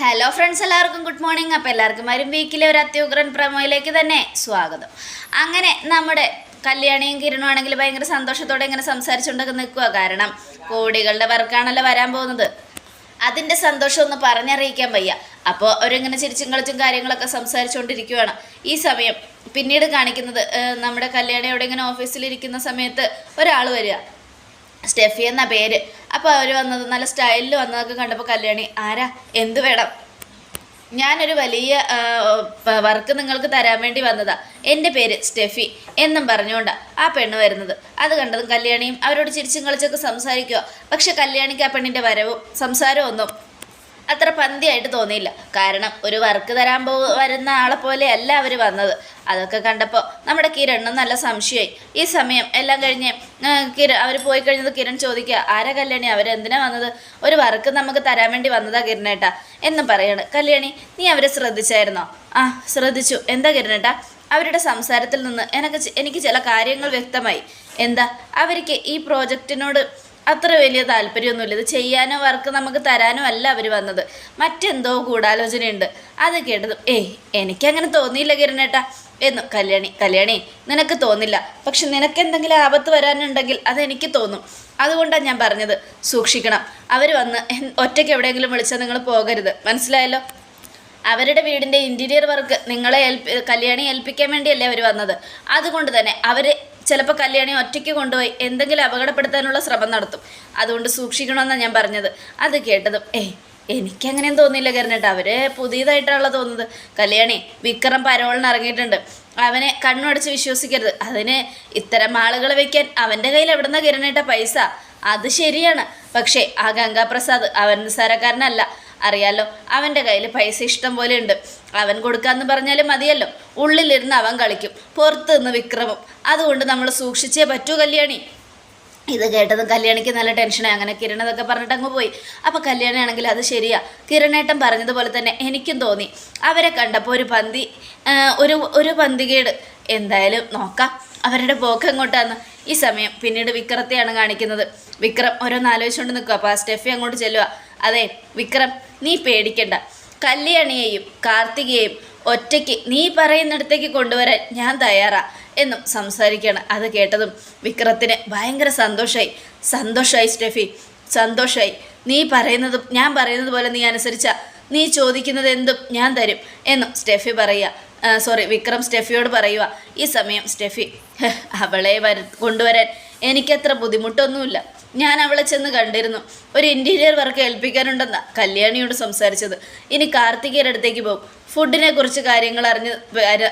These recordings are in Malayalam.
ഹലോ ഫ്രണ്ട്സ് എല്ലാവർക്കും ഗുഡ് മോർണിംഗ് അപ്പോൾ എല്ലാവർക്കും വരും വീക്കിലെ ഒരു അത്യുഗ്രൻ പ്രമോയിലേക്ക് തന്നെ സ്വാഗതം. അങ്ങനെ നമ്മുടെ കല്യാണിയും കിരണും ആണെങ്കിൽ ഭയങ്കര സന്തോഷത്തോടെ ഇങ്ങനെ സംസാരിച്ചുകൊണ്ടൊക്കെ നിൽക്കുക. കാരണം കോടികളുടെ വർക്കാണല്ലോ വരാൻ പോകുന്നത്. അതിന്റെ സന്തോഷം ഒന്ന് പറഞ്ഞറിയിക്കാൻ വയ്യ. അപ്പോൾ അവരിങ്ങനെ ചിരിച്ചും കളിച്ചും കാര്യങ്ങളൊക്കെ സംസാരിച്ചുകൊണ്ടിരിക്കുകയാണ് ഈ സമയം പിന്നീട് കാണിക്കുന്നത് നമ്മുടെ കല്യാണിയോടെ ഇങ്ങനെ ഓഫീസിലിരിക്കുന്ന സമയത്ത് ഒരാൾ വരിക. സ്റ്റെഫി എന്ന പേര്. അപ്പോൾ അവർ വന്നത് നല്ല സ്റ്റൈലിൽ വന്നതൊക്കെ കണ്ടപ്പോൾ കല്യാണി ആരാ? എന്ത് വേണം? ഞാനൊരു വലിയ വർക്ക് നിങ്ങൾക്ക് തരാൻ വേണ്ടി വന്നതാ. എന്റെ പേര് സ്റ്റെഫി എന്നും പറഞ്ഞുകൊണ്ടാ ആ പെണ്ണ് വരുന്നത്. അത് കണ്ടതും കല്യാണിയും അവരോട് ചിരിച്ചും കളിച്ചൊക്കെ സംസാരിക്കുക പക്ഷെ കല്യാണിക്ക് ആ പെണ്ണിന്റെ വരവും സംസാരവും ഒന്നും അത്ര പന്തിയായിട്ട് തോന്നിയില്ല. കാരണം ഒരു വർക്ക് തരാൻ പോ വരുന്ന ആളെ പോലെയല്ല അവർ വന്നത്. അതൊക്കെ കണ്ടപ്പോൾ നമ്മുടെ കിരണ്ണും നല്ല സംശയമായി. ഈ സമയം എല്ലാം കഴിഞ്ഞ് കിര അവർ പോയി കഴിഞ്ഞത് കിരൺ ചോദിക്കുക ആരാ കല്യാണി? അവരെന്തിനാ വന്നത്? ഒരു വർക്ക് നമുക്ക് തരാൻ വേണ്ടി വന്നതാ കിരണേട്ടാ. എന്ന് പറയാണ്. കല്യാണി നീ അവരെ ശ്രദ്ധിച്ചായിരുന്നോ? ആ ശ്രദ്ധിച്ചു. എന്താ കിരണേട്ടാ? അവരുടെ സംസാരത്തിൽ നിന്ന് എനിക്ക് എനിക്ക് ചില കാര്യങ്ങൾ വ്യക്തമായി. എന്താ? അവർക്ക് ഈ പ്രോജക്റ്റിനോട് അത്ര വലിയ താല്പര്യമൊന്നുമില്ല. ഇത് ചെയ്യാനോ വർക്ക് നമുക്ക് തരാനോ അല്ല അവർ വന്നത്. മറ്റെന്തോ ഗൂഢാലോചനയുണ്ട്. അത് കേട്ടത് ഏയ് എനിക്കങ്ങനെ തോന്നിയില്ല കിരണേട്ടാ. എന്നു കല്യാണി കല്യാണി നിനക്ക് തോന്നില്ല. പക്ഷെ നിനക്ക് എന്തെങ്കിലും ആപത്ത് വരാനുണ്ടെങ്കിൽ അതെനിക്ക് തോന്നും. അതുകൊണ്ടാണ് ഞാൻ പറഞ്ഞത്. സൂക്ഷിക്കണം. അവർ വന്ന് ഒറ്റയ്ക്ക് എവിടെയെങ്കിലും വിളിച്ചാൽ നിങ്ങൾ പോകരുത്. മനസ്സിലായല്ലോ? അവരുടെ വീടിന്റെ ഇന്റീരിയർ വർക്ക് നിങ്ങളെ ഏൽപ്പി കല്യാണി ഏൽപ്പിക്കാൻ വേണ്ടിയല്ലേ അവർ വന്നത്. അതുകൊണ്ട് തന്നെ അവർ ചിലപ്പോൾ കല്യാണി ഒറ്റയ്ക്ക് കൊണ്ടുപോയി എന്തെങ്കിലും അപകടപ്പെടുത്താനുള്ള ശ്രമം നടത്തും. അതുകൊണ്ട് സൂക്ഷിക്കണമെന്നാണ് ഞാൻ പറഞ്ഞത്. അത് കേട്ടതും ഏയ് എനിക്കങ്ങനെയും തോന്നിയില്ല കരുണേട്ട അവർ പുതിയതായിട്ടാണല്ലോ തോന്നുന്നത്. കല്യാണി വിക്രം പരോളിന് ഇറങ്ങിയിട്ടുണ്ട്. അവനെ കണ്ണുടച്ച് വിശ്വസിക്കരുത്. അതിന് ഇത്തരം ആളുകൾ വെക്കാൻ അവന്റെ കയ്യിൽ എവിടുന്ന കിരണേട്ട പൈസ? അത് ശരിയാണ്. പക്ഷേ ആ ഗംഗാപ്രസാദ് അവൻ നിസ്സാരക്കാരനല്ല. അറിയാലോ അവന്റെ കയ്യിൽ പൈസ ഇഷ്ടം പോലെ ഉണ്ട്. അവൻ കൊടുക്കാന്ന് പറഞ്ഞാലും മതിയല്ലോ. ഉള്ളിലിരുന്ന് അവൻ കളിക്കും. പുറത്തുനിന്ന് വിക്രമം. അതുകൊണ്ട് നമ്മൾ സൂക്ഷിച്ചേ പറ്റൂ കല്യാണി. ഇത് കേട്ടതും കല്യാണിക്ക് നല്ല ടെൻഷനായി. അങ്ങനെ കിരൺ ഇതൊക്കെ പറഞ്ഞിട്ട് അങ്ങ് പോയി. അപ്പോൾ കല്യാണിയാണെങ്കിൽ അത് ശരിയാ. കിരണേട്ടൻ പറഞ്ഞതുപോലെ തന്നെ എനിക്കും തോന്നി. അവരെ കണ്ടപ്പോൾ ഒരു പന്തി ഒരു ഒരു പന്തികേട്. എന്തായാലും നോക്കാം. അവരുടെ പോക്ക് എങ്ങോട്ടാന്ന്. ഈ സമയം പിന്നീട് വിക്രത്തെയാണ് കാണിക്കുന്നത്. വിക്രം ഓരോന്ന് ആലോചിച്ചുകൊണ്ട് നിൽക്കുക അപ്പോൾ ആ സ്റ്റെഫി അങ്ങോട്ട് ചെല്ലുക അതെ വിക്രം നീ പേടിക്കണ്ട. കല്യാണിയെയും കാർത്തികയെയും ഒറ്റയ്ക്ക് നീ പറയുന്നിടത്തേക്ക് കൊണ്ടുവരാൻ ഞാൻ തയ്യാറാ എന്നും സംസാരിക്കുകയാണ്. അത് കേട്ടതും വിക്രത്തിന് ഭയങ്കര സന്തോഷമായി സന്തോഷമായി സ്റ്റെഫി. സന്തോഷമായി നീ പറയുന്നതും ഞാൻ പറയുന്നത് പോലെ നീ അനുസരിച്ച. നീ ചോദിക്കുന്നത് എന്തും ഞാൻ തരും എന്നും സ്റ്റെഫി പറയുക. സോറി വിക്രം സ്റ്റെഫിയോട് പറയുക ഈ സമയം സ്റ്റെഫി അവളെ വര കൊണ്ടുവരാൻ എനിക്കത്ര ബുദ്ധിമുട്ടൊന്നുമില്ല. ഞാൻ അവളെ ചെന്ന് കണ്ടിരുന്നു. ഒരു ഇന്റീരിയർ വർക്ക് ഏൽപ്പിക്കാനുണ്ടെന്നാ കല്യാണിയോട് സംസാരിച്ചത്. ഇനി കാർത്തികയുടെ അടുത്തേക്ക് പോകും. ഫുഡിനെ കുറിച്ച് കാര്യങ്ങൾ അറിഞ്ഞ്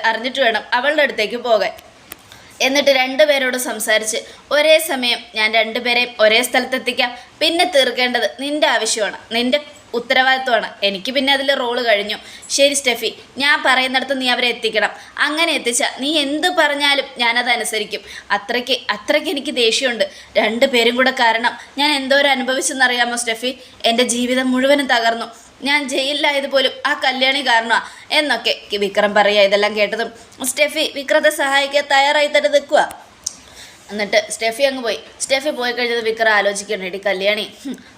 അറിഞ്ഞിട്ട് വേണം അവളുടെ അടുത്തേക്ക് പോകാൻ. എന്നിട്ട് രണ്ടുപേരോട് സംസാരിച്ച് ഒരേ സമയം ഞാൻ രണ്ടുപേരെയും ഒരേ സ്ഥലത്തെത്തിക്കാം. പിന്നെ തീർക്കേണ്ടത് നിന്റെ ആവശ്യമാണ്. നിന്റെ ഉത്തരവാദിത്വമാണ്. എനിക്ക് പിന്നെ അതിൽ റോൾ കഴിഞ്ഞു. ശരി സ്റ്റെഫി. ഞാൻ പറയുന്നിടത്ത് നീ അവരെ എത്തിക്കണം. അങ്ങനെ എത്തിച്ച നീ എന്ത് പറഞ്ഞാലും ഞാനത് അനുസരിക്കും. അത്രയ്ക്ക് അത്രയ്ക്ക് എനിക്ക് ദേഷ്യമുണ്ട്. രണ്ടുപേരും കൂടെ കാരണം ഞാൻ എന്തോരം അനുഭവിച്ചെന്നറിയാമോ സ്റ്റെഫി? എന്റെ ജീവിതം മുഴുവനും തകർന്നു. ഞാൻ ജയിലിലായത് പോലും ആ കല്യാണി കാരണമാണ് എന്നൊക്കെ വിക്രം പറയുക ഇതെല്ലാം കേട്ടതും. സ്റ്റെഫി വിക്രത്തെ സഹായിക്കാൻ തയ്യാറായി തന്നെ നിൽക്കുക എന്നിട്ട് സ്റ്റെഫി അങ്ങ് പോയി. സ്റ്റെഫി പോയി കഴിഞ്ഞത് വിക്രം ആലോചിക്കണം എടി കല്യാണി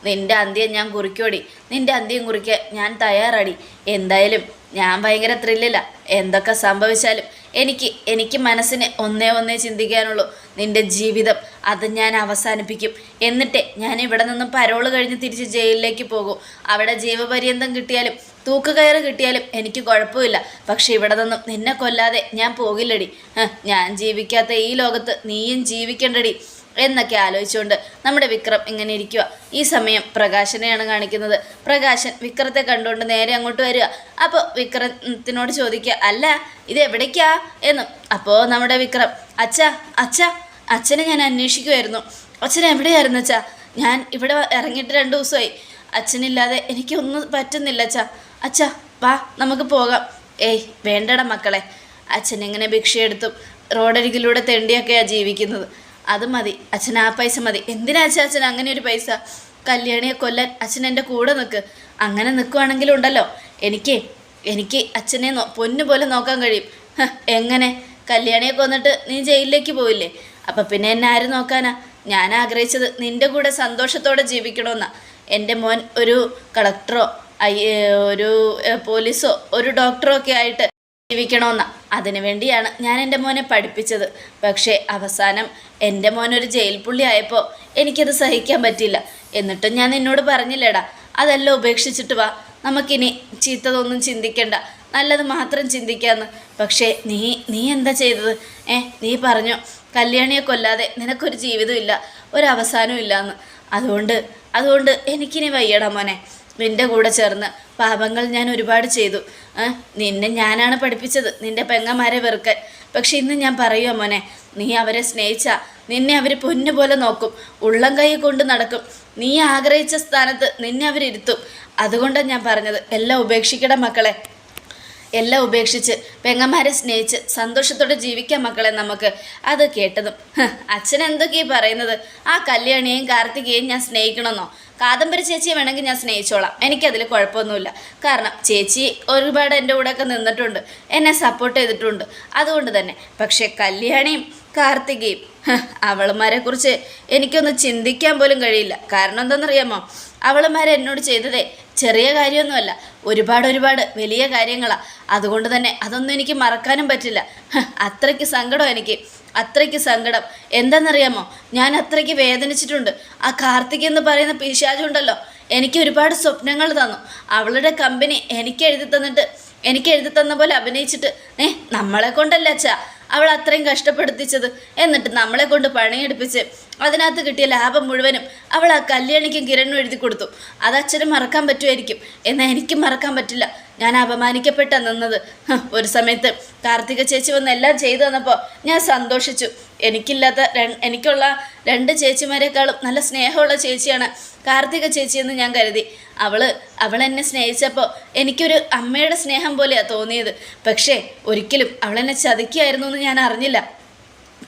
നിന്റെ അന്ത്യം ഞാൻ കുറിക്കോടി. നിന്റെ അന്ത്യം കുറിക്കാൻ ഞാൻ തയ്യാറാടി. എന്തായാലും ഞാൻ ഭയങ്കര ത്രില്ലില്ല എന്തൊക്കെ സംഭവിച്ചാലും എനിക്ക് എനിക്ക് മനസ്സിന് ഒന്നേ ഒന്നേ ചിന്തിക്കാനുള്ളൂ. നിന്റെ ജീവിതം അത് ഞാൻ അവസാനിപ്പിക്കും. എന്നിട്ട് ഞാൻ ഇവിടെ നിന്നും പരോൾ കഴിഞ്ഞ് തിരിച്ച് ജയിലിലേക്ക് പോകും. അവിടെ ജീവപര്യന്തം കിട്ടിയാലും തൂക്കുകയറ് കിട്ടിയാലും എനിക്ക് കുഴപ്പമില്ല. പക്ഷെ ഇവിടെ നിന്നും നിന്നെ കൊല്ലാതെ ഞാൻ പോകില്ലടി. ഞാൻ ജീവിക്കാത്ത ഈ ലോകത്ത് നീയും ജീവിക്കണ്ടടി എന്നൊക്കെ ആലോചിച്ചുകൊണ്ട് നമ്മുടെ വിക്രം ഇങ്ങനെ ഇരിക്കുക ഈ സമയം പ്രകാശനെയാണ് കാണിക്കുന്നത്. പ്രകാശൻ വിക്രത്തെ കണ്ടുകൊണ്ട് നേരെ അങ്ങോട്ട് വരിക. അപ്പോൾ വിക്രത്തിനോട് ചോദിക്കുക അല്ല ഇത് എവിടേക്കാ? എന്നും അപ്പോൾ നമ്മുടെ വിക്രം അച്ഛ അച്ഛ അച്ഛനെ ഞാൻ അന്വേഷിക്കുമായിരുന്നു അച്ഛൻ എവിടെയായിരുന്നു അച്ഛാ? ഞാൻ ഇവിടെ ഇറങ്ങിയിട്ട് രണ്ട് ദിവസമായി. അച്ഛനില്ലാതെ എനിക്കൊന്നും പറ്റുന്നില്ല അച്ഛാ. അച്ഛാ വാ നമുക്ക് പോകാം. ഏയ് വേണ്ടട മക്കളെ. അച്ഛൻ ഇങ്ങനെ ഭിക്ഷയെടുത്തും? റോഡരികിലൂടെ തെണ്ടിയൊക്കെയാണ് ജീവിക്കുന്നത്. അത് മതി അച്ഛൻ ആ പൈസ മതി. എന്തിനാ അച്ഛൻ അച്ഛൻ അങ്ങനെ ഒരു പൈസ? കല്യാണിയെ കൊല്ലാൻ അച്ഛൻ എന്റെ കൂടെ നിൽക്ക് അങ്ങനെ നിൽക്കുവാണെങ്കിലും ഉണ്ടല്ലോ. എനിക്ക് എനിക്ക് അച്ഛനെ പൊന്നു പോലെ നോക്കാൻ കഴിയും. എങ്ങനെ? കല്യാണിയെ കൊന്നിട്ട് നീ ജയിലിലേക്ക് പോയില്ലേ? അപ്പം പിന്നെ എന്നെ ആര് നോക്കാനാ? ഞാൻ ആഗ്രഹിച്ചത് നിന്റെ കൂടെ സന്തോഷത്തോടെ ജീവിക്കണമെന്നാ എന്റെ മോൻ ഒരു കളക്ടറോ ഒരു പോലീസോ ഒരു ഡോക്ടറോ ഒക്കെ ആയിട്ട് ജീവിക്കണമെന്ന അതിനു വേണ്ടിയാണ് ഞാൻ എന്റെ മോനെ പഠിപ്പിച്ചത്. പക്ഷേ അവസാനം എന്റെ മോനൊരു ജയിൽ പുള്ളി ആയപ്പോൾ എനിക്കത് സഹിക്കാൻ പറ്റില്ല എന്നിട്ടും ഞാൻ നിന്നോട് പറഞ്ഞില്ലേടാ അതെല്ലാം ഉപേക്ഷിച്ചിട്ട് വാ. നമുക്കിനി ചീത്തതൊന്നും ചിന്തിക്കണ്ട. നല്ലത് മാത്രം ചിന്തിക്കാന്ന്. പക്ഷേ നീ നീ എന്താ ചെയ്തത്? ഏ നീ പറഞ്ഞു കല്യാണിയെ കൊല്ലാതെ നിനക്കൊരു ജീവിതമില്ല ഒരവസാനവും ഇല്ലയെന്ന് അതുകൊണ്ട് അതുകൊണ്ട് എനിക്കിനി വയ്യടാ മോനെ. നിന്റെ കൂടെ ചേർന്ന് പാപങ്ങൾ ഞാൻ ഒരുപാട് ചെയ്തു. നിന്നെ ഞാനാണ് പഠിപ്പിച്ചത്. നിന്റെ പെങ്ങന്മാരെ വെറുക്കൻ പക്ഷെ ഇന്ന് ഞാൻ പറയുക മോനെ നീ അവരെ സ്നേഹിച്ച നിന്നെ അവർ പൊന്നുപോലെ നോക്കും. ഉള്ളം കൈ കൊണ്ട് നടക്കും. നീ ആഗ്രഹിച്ച സ്ഥാനത്ത് നിന്നെ അവരിരുത്തും അതുകൊണ്ടാണ് ഞാൻ പറഞ്ഞത് എല്ലാം ഉപേക്ഷിക്കട മക്കളെ. എല്ലാം ഉപേക്ഷിച്ച് പെങ്ങന്മാരെ സ്നേഹിച്ച് സന്തോഷത്തോടെ ജീവിക്കാം മക്കളെ നമുക്ക്. അത് കേട്ടതും. "ഹ്, അച്ഛൻ എന്തൊക്കെയാണ് പറയുന്നത്? ആ കല്യാണിയെയും കാർത്തികയെയും ഞാൻ സ്നേഹിക്കണമെന്നോ? കാദംബരി ചേച്ചിയെ വേണമെങ്കിൽ ഞാൻ സ്നേഹിച്ചോളാം. എനിക്കതിൽ കുഴപ്പമൊന്നുമില്ല. കാരണം ചേച്ചി ഒരുപാട് എന്റെ കൂടെയൊക്കെ നിന്നിട്ടുണ്ട്. എന്നെ സപ്പോർട്ട് ചെയ്തിട്ടുണ്ട്. അതുകൊണ്ട് തന്നെ. പക്ഷേ കല്യാണിയും കാർത്തികയും അവളുമാരെക്കുറിച്ച് അവളുമാരെ കുറിച്ച് എനിക്കൊന്ന് ചിന്തിക്കാൻ പോലും കഴിയില്ല. കാരണം എന്താണെന്നറിയാമോ? അവളുമാരെ എന്നോട് ചെയ്തതേ ചെറിയ കാര്യമൊന്നുമല്ല. ഒരുപാട് ഒരുപാട് വലിയ കാര്യങ്ങളാണ് അതുകൊണ്ട് തന്നെ അതൊന്നും എനിക്ക് മറക്കാനും പറ്റില്ല. അത്രയ്ക്ക് സങ്കടം എനിക്ക്. അത്രയ്ക്ക് സങ്കടം. എന്താണെന്നറിയാമോ? ഞാൻ അത്രയ്ക്ക് വേദനിച്ചിട്ടുണ്ട്. ആ കാർത്തിക് എന്ന് പറയുന്ന പിശാചുണ്ടല്ലോ എനിക്ക് ഒരുപാട് സ്വപ്നങ്ങൾ തന്നു. അവളുടെ കമ്പനി എനിക്ക് എഴുതി തന്നിട്ട് എനിക്ക് എഴുതി തന്ന പോലെ അഭിനയിച്ചിട്ട് ഏ നമ്മളെ കൊണ്ടല്ല അച്ഛാ അവൾ അത്രയും കഷ്ടപ്പെടുത്തിച്ചത്. എന്നിട്ട് നമ്മളെ കൊണ്ട് പണിയെടുപ്പിച്ച് അതിനകത്ത് കിട്ടിയ ലാഭം മുഴുവനും അവൾ ആ കല്യാണിക്കും കിരണിനും എഴുതി കൊടുത്തു. അത് അച്ഛനും മറക്കാൻ പറ്റുമായിരിക്കും. എന്നാൽ എനിക്കും മറക്കാൻ പറ്റില്ല. ഞാൻ അപമാനിക്കപ്പെട്ട നിന്നത്. ഒരു സമയത്ത് കാർത്തിക ചേച്ചി വന്ന് എല്ലാം ചെയ്തു തന്നപ്പോൾ ഞാൻ സന്തോഷിച്ചു. എനിക്കില്ലാത്ത എനിക്കുള്ള രണ്ട് ചേച്ചിമാരെക്കാളും നല്ല സ്നേഹമുള്ള ചേച്ചിയാണ് കാർത്തിക ചേച്ചി എന്ന് ഞാൻ കരുതി. അവൾ അവൾ എന്നെ സ്നേഹിച്ചപ്പോൾ എനിക്കൊരു അമ്മയുടെ സ്നേഹം പോലെയാണ് തോന്നിയത്. പക്ഷേ ഒരിക്കലും അവളെന്നെ ചതിക്കുകയായിരുന്നു എന്ന് ഞാൻ അറിഞ്ഞില്ല.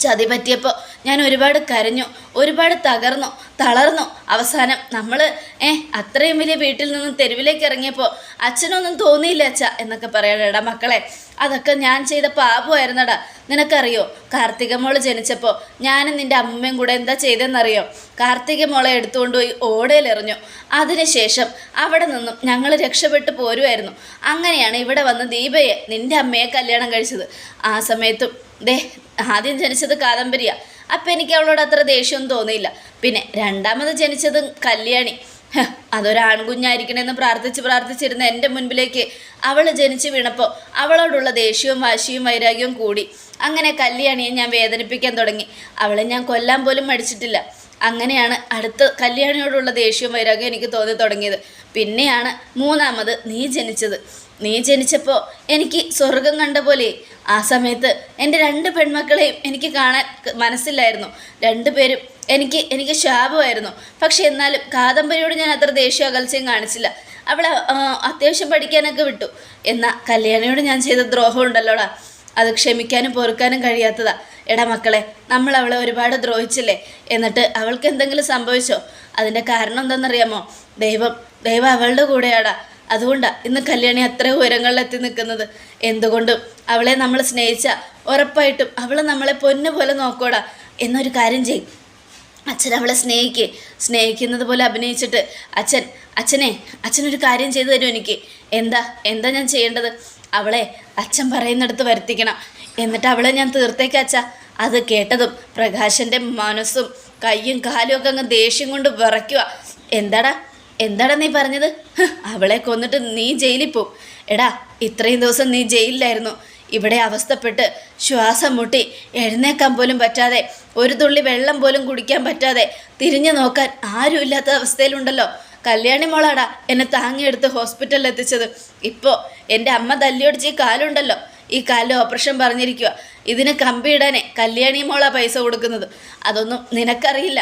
ചതി പറ്റിയപ്പോൾ ഞാൻ ഒരുപാട് കരഞ്ഞു ഒരുപാട് തകർന്നു തളർന്നു. അവസാനം നമ്മൾ ഏ അത്രയും വലിയ വീട്ടിൽ നിന്നും തെരുവിലേക്ക് ഇറങ്ങിയപ്പോൾ അച്ഛനൊന്നും തോന്നിയില്ല അച്ഛ എന്നൊക്കെ പറയണേടാ മക്കളെ. അതൊക്കെ ഞാൻ ചെയ്ത പാപമായിരുന്നടാ. നിനക്കറിയോ? കാർത്തിക മോൾ ജനിച്ചപ്പോൾ ഞാനും നിന്റെ അമ്മയും കൂടെ എന്താ ചെയ്തതെന്നറിയോ? കാർത്തിക മോളെ എടുത്തുകൊണ്ട് എടുത്തുകൊണ്ടുപോയി ഓടയിലെറിഞ്ഞു അതിനുശേഷം അവിടെ നിന്നും ഞങ്ങൾ രക്ഷപ്പെട്ടു പോരുമായിരുന്നു അങ്ങനെയാണ് ഇവിടെ വന്ന് ദീപയെ നിന്റെ അമ്മയെ കല്യാണം കഴിച്ചത്. ആ സമയത്തും ദേ ആദ്യം ജനിച്ചത് കാദംബരിയ. അപ്പം എനിക്ക് അവളോട് അത്ര ദേഷ്യമൊന്നും തോന്നിയില്ല. പിന്നെ രണ്ടാമത് ജനിച്ചത് കല്യാണി. അതൊരാൺകുഞ്ഞായിരിക്കണമെന്ന് പ്രാർത്ഥിച്ച് പ്രാർത്ഥിച്ചിരുന്ന എന്റെ മുൻപിലേക്ക് അവൾ ജനിച്ച് വീണപ്പോൾ അവളോടുള്ള ദേഷ്യവും വാശിയും വൈരാഗ്യവും കൂടി. അങ്ങനെ കല്യാണിയെ ഞാൻ വേദനിപ്പിക്കാൻ തുടങ്ങി. അവളെ ഞാൻ കൊല്ലാൻ പോലും മടിച്ചിട്ടില്ല. അങ്ങനെയാണ് അടുത്ത കല്യാണിയോടുള്ള ദേഷ്യവും വൈരാഗ്യം എനിക്ക് തോന്നി തുടങ്ങിയത്. പിന്നെയാണ് മൂന്നാമത് നീ ജനിച്ചത്. നീ ജനിച്ചപ്പോൾ എനിക്ക് സ്വർഗം കണ്ട പോലെ ആ സമയത്ത് എന്റെ രണ്ട് പെൺമക്കളെയും എനിക്ക് കാണാൻ മനസ്സില്ലായിരുന്നു. രണ്ടുപേരും എനിക്ക് എനിക്ക് ശാപമായിരുന്നു. പക്ഷെ എന്നാലും കാദംബരിയോട് ഞാൻ അത്ര ദേഷ്യ അകൽച്ചയും കാണിച്ചില്ല. അവളെ ആ, അത്യാവശ്യം പഠിക്കാനൊക്കെ വിട്ടു. എന്നാൽ കല്യാണിയോട് ഞാൻ ചെയ്ത ദ്രോഹം ഉണ്ടല്ലോടാ. അത് ക്ഷമിക്കാനും പൊറുക്കാനും കഴിയാത്തതാ. എടാ മക്കളെ നമ്മൾ അവളെ ഒരുപാട് ദ്രോഹിച്ചില്ലേ? എന്നിട്ട് അവൾക്ക് എന്തെങ്കിലും സംഭവിച്ചോ? അതിന്റെ കാരണം എന്താണെന്നറിയാമോ? ദൈവം ദൈവം അവളുടെ കൂടെയാടാ. അതുകൊണ്ടാണ് ഇന്ന് കല്യാണി അത്ര ഉയരങ്ങളിലെത്തി നിൽക്കുന്നത്. എന്തുകൊണ്ടും അവളെ നമ്മൾ സ്നേഹിച്ച ഉറപ്പായിട്ടും അവൾ നമ്മളെ പൊന്നു പോലെ നോക്കോടാ. എന്നൊരു കാര്യം ചെയ്യും അച്ഛൻ അവളെ സ്നേഹിക്കേ. സ്നേഹിക്കുന്നത് പോലെ അഭിനയിച്ചിട്ട് അച്ഛൻ അച്ഛനെ അച്ഛനൊരു കാര്യം ചെയ്തു തരും എനിക്ക്. എന്താ എന്താ ഞാൻ ചെയ്യേണ്ടത്? അവളെ അച്ഛൻ പറയുന്നിടത്ത് വരുത്തിക്കണം. എന്നിട്ട് അവളെ ഞാൻ തീർത്തേക്ക് അച്ഛ. അത് കേട്ടതും പ്രകാശന്റെ മനസ്സും കയ്യും കാലും ഒക്കെ അങ്ങ് ദേഷ്യം കൊണ്ട് വിറയ്ക്കുക എന്താടാ? എന്താടാ നീ പറഞ്ഞത്? അവളെ കൊന്നിട്ട് നീ ജയിലിൽ പോവും എടാ ഇത്രയും ദിവസം നീ ജയിലിലായിരുന്നു. ഇവിടെ അവസ്ഥപ്പെട്ട് ശ്വാസം മുട്ടി എഴുന്നേക്കാൻ പോലും പറ്റാതെ ഒരു തുള്ളി വെള്ളം പോലും കുടിക്കാൻ പറ്റാതെ തിരിഞ്ഞു നോക്കാൻ ആരുമില്ലാത്ത അവസ്ഥയിലുണ്ടല്ലോ. കല്യാണി മോളാടാ എന്നെ താങ്ങിയെടുത്ത് ഹോസ്പിറ്റലിൽ എത്തിച്ചത്. ഇപ്പോൾ എന്റെ അമ്മ തല്ലിയൊടിച്ച് ഈ കാലുണ്ടല്ലോ. ഈ കാലിൽ ഓപ്പറേഷൻ പറഞ്ഞിരിക്കുക ഇതിന് കമ്പിയിടാനേ കല്യാണി മോളാ പൈസ കൊടുക്കുന്നത്. അതൊന്നും നിനക്കറിയില്ല.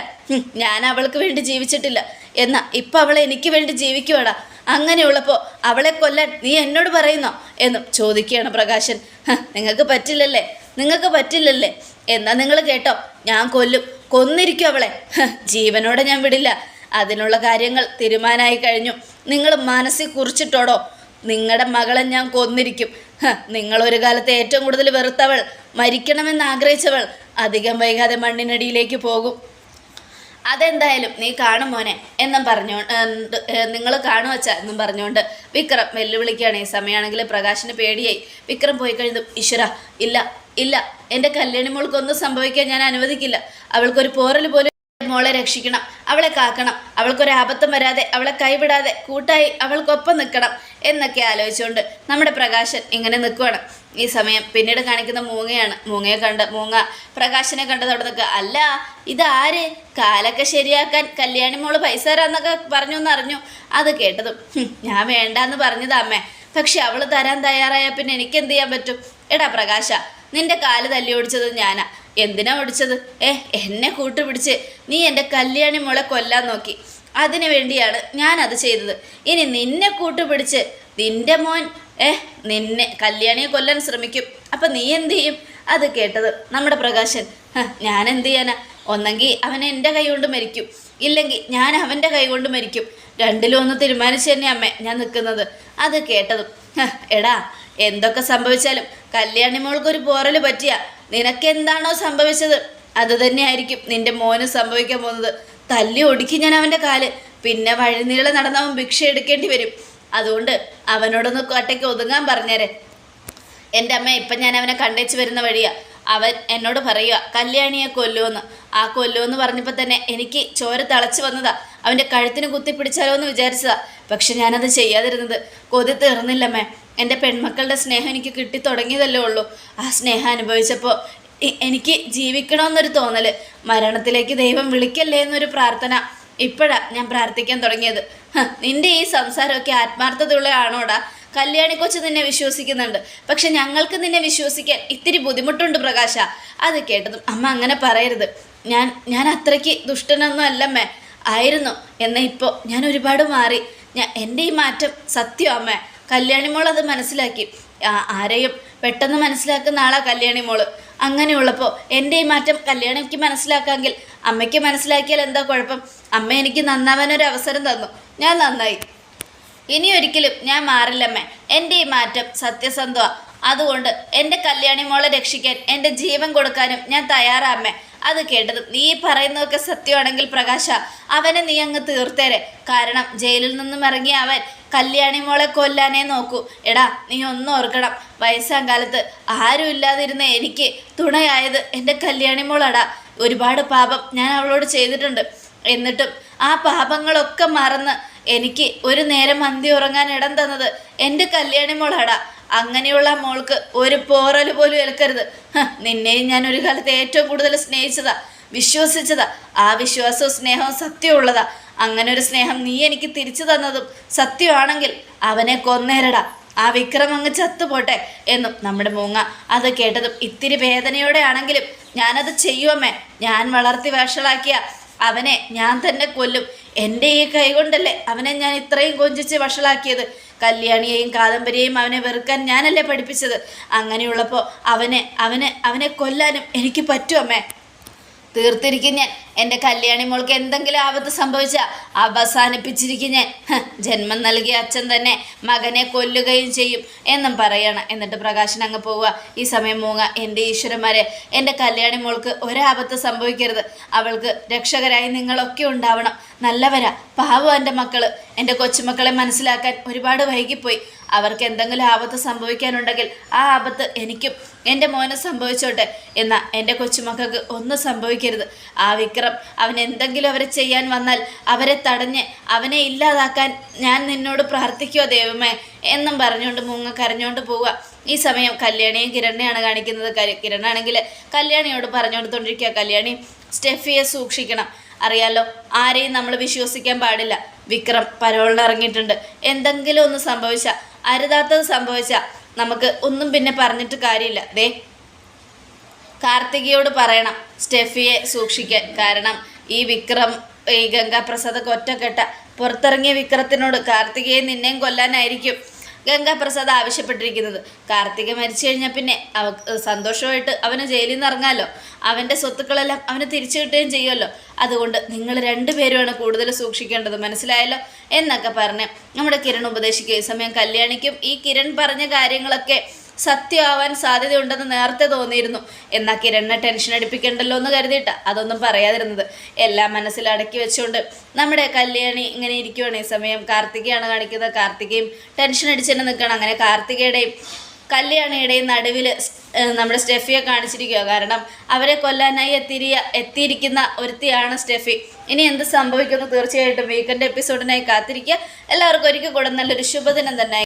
ഞാൻ അവൾക്ക് വേണ്ടി ജീവിച്ചിട്ടില്ല. എന്നാ ഇപ്പം അവളെ എനിക്ക് വേണ്ടി ജീവിക്കുവാടാ. അങ്ങനെയുള്ളപ്പോൾ അവളെ കൊല്ലാൻ നീ എന്നോട് പറയുന്നോ? എന്നും ചോദിക്കുകയാണ് പ്രകാശൻ. നിങ്ങൾക്ക് പറ്റില്ലല്ലേ? നിങ്ങൾക്ക് പറ്റില്ലല്ലേ? എന്നാ നിങ്ങൾ കേട്ടോ ഞാൻ കൊല്ലും. കൊന്നിരിക്കും അവളെ. ജീവനോടെ ഞാൻ വിടില്ല. അതിനുള്ള കാര്യങ്ങൾ തീരുമാനമായി കഴിഞ്ഞു. നിങ്ങൾ മനസ്സിൽ കുറിച്ചിട്ടോടോ? നിങ്ങളുടെ മകളെ ഞാൻ കൊന്നിരിക്കും. നിങ്ങൾ ഒരു കാലത്ത് ഏറ്റവും കൂടുതൽ വെറുത്തവൾ മരിക്കണമെന്ന് ആഗ്രഹിച്ചവൾ അധികം വൈകാതെ മണ്ണിനടിയിലേക്ക് പോകും. അതെന്തായാലും നീ കാണും മോനെ എന്നും പറഞ്ഞു നിങ്ങൾ കാണുവച്ച എന്നും പറഞ്ഞുകൊണ്ട് വിക്രം വെല്ലുവിളിക്കുകയാണ്. ഈ സമയമാണെങ്കിൽ പ്രകാശിന് പേടിയായി. വിക്രം പോയി കഴിഞ്ഞു ഈശ്വര ഇല്ല ഇല്ല എന്റെ കല്യാണി മോൾക്കൊന്നും സംഭവിക്കാൻ ഞാൻ അനുവദിക്കില്ല. അവൾക്കൊരു പോറൽ പോലും മോളെ രക്ഷിക്കണം അവളെ കാക്കണം അവൾക്കൊരു അബദ്ധം വരാതെ അവളെ കൈവിടാതെ കൂട്ടായി അവൾക്കൊപ്പം നിൽക്കണം എന്നൊക്കെ ആലോചിച്ചുകൊണ്ട് നമ്മുടെ പ്രകാശൻ ഇങ്ങനെ നിൽക്കുകയാണ് ഈ സമയം പിന്നീട് കാണിക്കുന്ന മൂങ്ങയാണ്. മൂങ്ങയെ കണ്ട് മൂങ്ങ പ്രകാശനെ കണ്ടതോടെ നിൽക്കുക അല്ല ഇതാര്? കാലൊക്കെ ശരിയാക്കാൻ കല്യാണി മോൾ പൈസ തരാന്നൊക്കെ പറഞ്ഞു എന്നറിഞ്ഞു അത് കേട്ടതും ഞാൻ വേണ്ടാന്ന് പറഞ്ഞതാ അമ്മേ. പക്ഷെ അവൾ തരാൻ തയ്യാറായാൽ പിന്നെ എനിക്ക് എന്ത് ചെയ്യാൻ പറ്റും? എടാ പ്രകാശ നിന്റെ കാൽ തല്ലി ഓടിച്ചത് ഞാനാ. എന്തിനാ ഓടിച്ചത്? ഏ എന്നെ കൂട്ടുപിടിച്ച് നീ എന്റെ കല്യാണി മോളെ കൊല്ലാൻ നോക്കി. അതിനു വേണ്ടിയാണ് ഞാനത് ചെയ്തത്. ഇനി നിന്നെ കൂട്ടുപിടിച്ച് നിന്റെ മോൻ ഏ നിന്നെ കല്യാണിയെ കൊല്ലാൻ ശ്രമിക്കും. അപ്പം നീ എന്തു ചെയ്യും? അത് കേട്ടത് നമ്മുടെ പ്രകാശൻ. ഞാൻ എന്ത് ചെയ്യാനാ? ഒന്നെങ്കിൽ അവൻ എന്റെ കൈ കൊണ്ട് മരിക്കും. ഇല്ലെങ്കിൽ ഞാൻ അവന്റെ കൈ കൊണ്ട് മരിക്കും. രണ്ടിലും ഒന്ന് തീരുമാനിച്ച് തന്നെ അമ്മ ഞാൻ നിൽക്കുന്നത് അത് കേട്ടതും. എടാ എന്തൊക്കെ സംഭവിച്ചാലും കല്യാണി മോൾക്കൊരു പോറൽ പറ്റിയ. നിനക്ക് എന്താണോ സംഭവിച്ചത്? അത് തന്നെയായിരിക്കും നിന്റെ മോന് സംഭവിക്കാൻ പോകുന്നത്. തല്ലി ഒടുക്കി ഞാൻ അവന്റെ കാൽ. പിന്നെ വഴിനീളെ നടന്നവൻ ഭിക്ഷ എടുക്കേണ്ടി വരും. അതുകൊണ്ട് അവനോടൊന്ന് കോട്ടയ്ക്ക് ഒതുങ്ങാൻ പറഞ്ഞേരെ. എന്റെ അമ്മ ഇപ്പം ഞാൻ അവനെ കണ്ടേച്ച് വരുന്ന വഴിയാ. അവൻ എന്നോട് പറയുക കല്യാണിയെ കൊല്ലുമെന്ന് ആ കൊല്ലുമെന്ന് പറഞ്ഞപ്പോൾ തന്നെ എനിക്ക് ചോര തിളച്ചു വന്നതാ. അവന്റെ കഴുത്തിന് കുത്തിപ്പിടിച്ചാലോ എന്ന് വിചാരിച്ചതാ. പക്ഷെ ഞാനത് ചെയ്യാതിരുന്നത് കൊതി തീർന്നില്ലമ്മേ എന്റെ പെൺമക്കളുടെ സ്നേഹം എനിക്ക് കിട്ടി തുടങ്ങിയതല്ലേ ഉള്ളൂ. ആ സ്നേഹം അനുഭവിച്ചപ്പോൾ എനിക്ക് ജീവിക്കണമെന്നൊരു തോന്നൽ. മരണത്തിലേക്ക് ദൈവം വിളിക്കല്ലേ എന്നൊരു പ്രാർത്ഥന ഇപ്പോഴാ ഞാൻ പ്രാർത്ഥിക്കാൻ തുടങ്ങിയത്. നിന്റെ ഈ സംസാരമൊക്കെ ആത്മാർത്ഥതയുള്ളതാണോടാ? കല്യാണി കൊച്ച് നിന്നെ വിശ്വസിക്കുന്നുണ്ട്. പക്ഷെ ഞങ്ങൾക്ക് നിന്നെ വിശ്വസിക്കാൻ ഇത്തിരി ബുദ്ധിമുട്ടുണ്ട് പ്രകാശ. അത് കേട്ടതും അമ്മ അങ്ങനെ പറയരുത്. ഞാൻ ഞാൻ അത്രയ്ക്ക് ദുഷ്ടനൊന്നും അല്ലമ്മേ. ആയിരുന്നു. എന്നാൽ ഇപ്പോൾ ഞാൻ ഒരുപാട് മാറി. ഞാൻ എന്റെ ഈ മാറ്റം സത്യം അമ്മേ. കല്യാണി മോൾ അത് മനസ്സിലാക്കി. ആരെയും പെട്ടെന്ന് മനസ്സിലാക്കുന്ന ആളാ കല്യാണി മോൾ അങ്ങനെയുള്ളപ്പോൾ എന്റെ ഈ മാറ്റം കല്യാണിക്ക് മനസ്സിലാക്കാമെങ്കിൽ അമ്മയ്ക്ക് മനസ്സിലാക്കിയാൽ എന്താ കുഴപ്പം? അമ്മ എനിക്ക് നന്നാവാനൊരു അവസരം തന്നു. ഞാൻ നന്നായി. ഇനി ഒരിക്കലും ഞാൻ മാറില്ലമ്മേ. എന്റെ ഈ മാറ്റം സത്യസന്ധമാണ് അതുകൊണ്ട് എന്റെ കല്യാണി മോളെ രക്ഷിക്കാൻ എന്റെ ജീവൻ കൊടുക്കാനും ഞാൻ തയ്യാറാമ്മേ അത് കേട്ടത്. നീ പറയുന്നതൊക്കെ സത്യമാണെങ്കിൽ പ്രകാശ അവനെ നീ അങ്ങ് തീർത്തേരെ. കാരണം ജയിലിൽ നിന്നും ഇറങ്ങിയ അവൻ കല്യാണി മോളെ കൊല്ലാനേ നോക്കൂ. എടാ നീ ഒന്നും ഓർക്കണം. വയസ്സാം കാലത്ത് ആരും ഇല്ലാതിരുന്ന എനിക്ക് തുണയായത് എന്റെ കല്യാണി മോളടാ. ഒരുപാട് പാപം ഞാൻ അവളോട് ചെയ്തിട്ടുണ്ട്. എന്നിട്ടും ആ പാപങ്ങളൊക്കെ മറന്ന് എനിക്ക് ഒരു നേരം മന്തി ഉറങ്ങാൻ ഇടം തന്നത് എന്റെ കല്യാണി മോളാടാ. അങ്ങനെയുള്ള മോൾക്ക് ഒരു പോറൽ പോലും ഏൽക്കരുത്. നിന്നെയും ഞാൻ ഒരു കാലത്ത് ഏറ്റവും കൂടുതൽ സ്നേഹിച്ചതാ വിശ്വസിച്ചതാ. ആ വിശ്വാസവും സ്നേഹവും സത്യമുള്ളതാ. അങ്ങനെ ഒരു സ്നേഹം നീ എനിക്ക് തിരിച്ചു തന്നതും സത്യമാണെങ്കിൽ അവനെ കൊന്നേരടാ. ആ വിക്രം അങ്ങ് ചത്തുപോട്ടെ എന്നും നമ്മുടെ മൂങ്ങ അത് കേട്ടതും ഇത്തിരി വേദനയോടെ ആണെങ്കിലും ഞാനത് ചെയ്യുമേ ഞാൻ വളർത്തി വഷളാക്കിയ അവനെ ഞാൻ തന്നെ കൊല്ലും. എന്റെ ഈ കൈ കൊണ്ടല്ലേ അവനെ ഞാൻ ഇത്രയും കൊഞ്ചിച്ച് വഷളാക്കിയത്. കല്യാണിയെയും കാദംബരിയെയും അവനെ വെറുക്കാൻ ഞാനല്ലേ പഠിപ്പിച്ചത്. അങ്ങനെയുള്ളപ്പോൾ അവനെ അവനെ അവനെ കൊല്ലാനും എനിക്ക് പറ്റുമേ തീർത്തിരിക്കും ഞാൻ. എന്റെ കല്യാണി മോൾക്ക് എന്തെങ്കിലും ആപത്ത് സംഭവിച്ച അവസാനിപ്പിച്ചിരിക്കും ഞാൻ. ജന്മം നൽകിയ അച്ഛൻ തന്നെ മകനെ കൊല്ലുകയും ചെയ്യും എന്നും പറയണം. എന്നിട്ട് പ്രകാശൻ അങ്ങ് പോവുക. ഈ സമയം മൂങ്ങ എന്റെ ഈശ്വരന്മാരെ എന്റെ കല്യാണി മോൾക്ക് ഒരാപത്ത് സംഭവിക്കരുത്. അവൾക്ക് രക്ഷകരായി നിങ്ങളൊക്കെ ഉണ്ടാവണം. നല്ലവരാ. പാവം എന്റെ മക്കൾ. എന്റെ കൊച്ചുമക്കളെ മനസ്സിലാക്കാൻ ഒരുപാട് വൈകിപ്പോയി. അവർക്ക് എന്തെങ്കിലും ആപത്ത് സംഭവിക്കാനുണ്ടെങ്കിൽ ആ ആപത്ത് എനിക്കും എന്റെ മോനെ സംഭവിച്ചോട്ടെ. എന്നാൽ എന്റെ കൊച്ചുമക്കൾക്ക് ഒന്നും സംഭവിക്കരുത്. ആ വിക്രം അവൻ എന്തെങ്കിലും അവരെ ചെയ്യാൻ വന്നാൽ അവരെ തടഞ്ഞ് അവനെ ഇല്ലാതാക്കാൻ ഞാൻ നിന്നോട് പ്രാർത്ഥിക്കുമോ ദൈവമേ? എന്നും പറഞ്ഞുകൊണ്ട് മൂങ്ങ കരഞ്ഞുകൊണ്ട് പോവുക. ഈ സമയം കല്യാണിയും കിരണിനെയാണ് കാണിക്കുന്നത്. കരി- കിരണാണെങ്കിൽ കല്യാണിയോട് പറഞ്ഞുകൊടുത്തോണ്ടിരിക്കുക. കല്യാണി സ്റ്റെഫിയെ സൂക്ഷിക്കണം. അറിയാലോ ആരെയും നമ്മൾ വിശ്വസിക്കാൻ പാടില്ല. വിക്രം പരോളിന് ഇറങ്ങിയിട്ടുണ്ട്. എന്തെങ്കിലും ഒന്ന് സംഭവിച്ച അരുതാത്തത് സംഭവിച്ച നമുക്ക് ഒന്നും പിന്നെ പറഞ്ഞിട്ട് കാര്യമില്ല. ദേ കാർത്തികയോട് പറയണം സ്റ്റെഫിയെ സൂക്ഷിക്കാൻ. കാരണം ഈ വിക്രം ഈ ഗംഗാപ്രസാദൊക്കെ ഒറ്റക്കെട്ട. പുറത്തിറങ്ങിയ വിക്രത്തിനോട് കാർത്തികയെ നിന്നെയും കൊല്ലാനായിരിക്കും ഗംഗാപ്രസാദ് ആവശ്യപ്പെട്ടിരിക്കുന്നത്. കാർത്തിക മരിച്ചു കഴിഞ്ഞാൽ പിന്നെ അവ സന്തോഷമായിട്ട് അവന് ജയിലിൽ നിന്ന് ഇറങ്ങാമല്ലോ അവന്റെ സ്വത്തുക്കളെല്ലാം അവന് തിരിച്ചു കിട്ടുകയും ചെയ്യുമല്ലോ? അതുകൊണ്ട് നിങ്ങൾ രണ്ടുപേരുമാണ് കൂടുതൽ സൂക്ഷിക്കേണ്ടത് മനസ്സിലായല്ലോ? എന്നൊക്കെ പറഞ്ഞ് നമ്മുടെ കിരൺ ഉപദേശിക്കുക ഈ സമയം കല്യാണിക്കും ഈ കിരൺ പറഞ്ഞ കാര്യങ്ങളൊക്കെ സത്യമാവാൻ സാധ്യതയുണ്ടെന്ന് നേരത്തെ തോന്നിയിരുന്നു. എന്നാൽ കിരണിനെ ടെൻഷൻ അടിപ്പിക്കണ്ടല്ലോ എന്ന് കരുതിയിട്ട അതൊന്നും പറയാതിരുന്നത്. എല്ലാം മനസ്സിൽ അടക്കി വെച്ചുകൊണ്ട് നമ്മുടെ കല്യാണി ഇങ്ങനെ ഇരിക്കുവാണ്. ഈ സമയം കാർത്തികയാണ് കാണിക്കുന്നത്. കാർത്തികയും ടെൻഷൻ അടിച്ച് തന്നെ നിൽക്കണം അങ്ങനെ കാർത്തികയുടെയും കല്യാണിയുടെയും നടുവിൽ നമ്മുടെ സ്റ്റെഫിയെ കാണിച്ചിരിക്കുക കാരണം അവരെ കൊല്ലാനായി എത്തിരിയ എത്തിയിരിക്കുന്ന ഒരുത്തിയാണ് സ്റ്റെഫി. ഇനി എന്ത് സംഭവിക്കുന്നു തീർച്ചയായിട്ടും വീക്കെൻഡ് എപ്പിസോഡിനായി കാത്തിരിക്കുക. എല്ലാവർക്കും ഒരിക്കൽ കൂടെ നല്ലൊരു ശുഭദിനം തന്നെ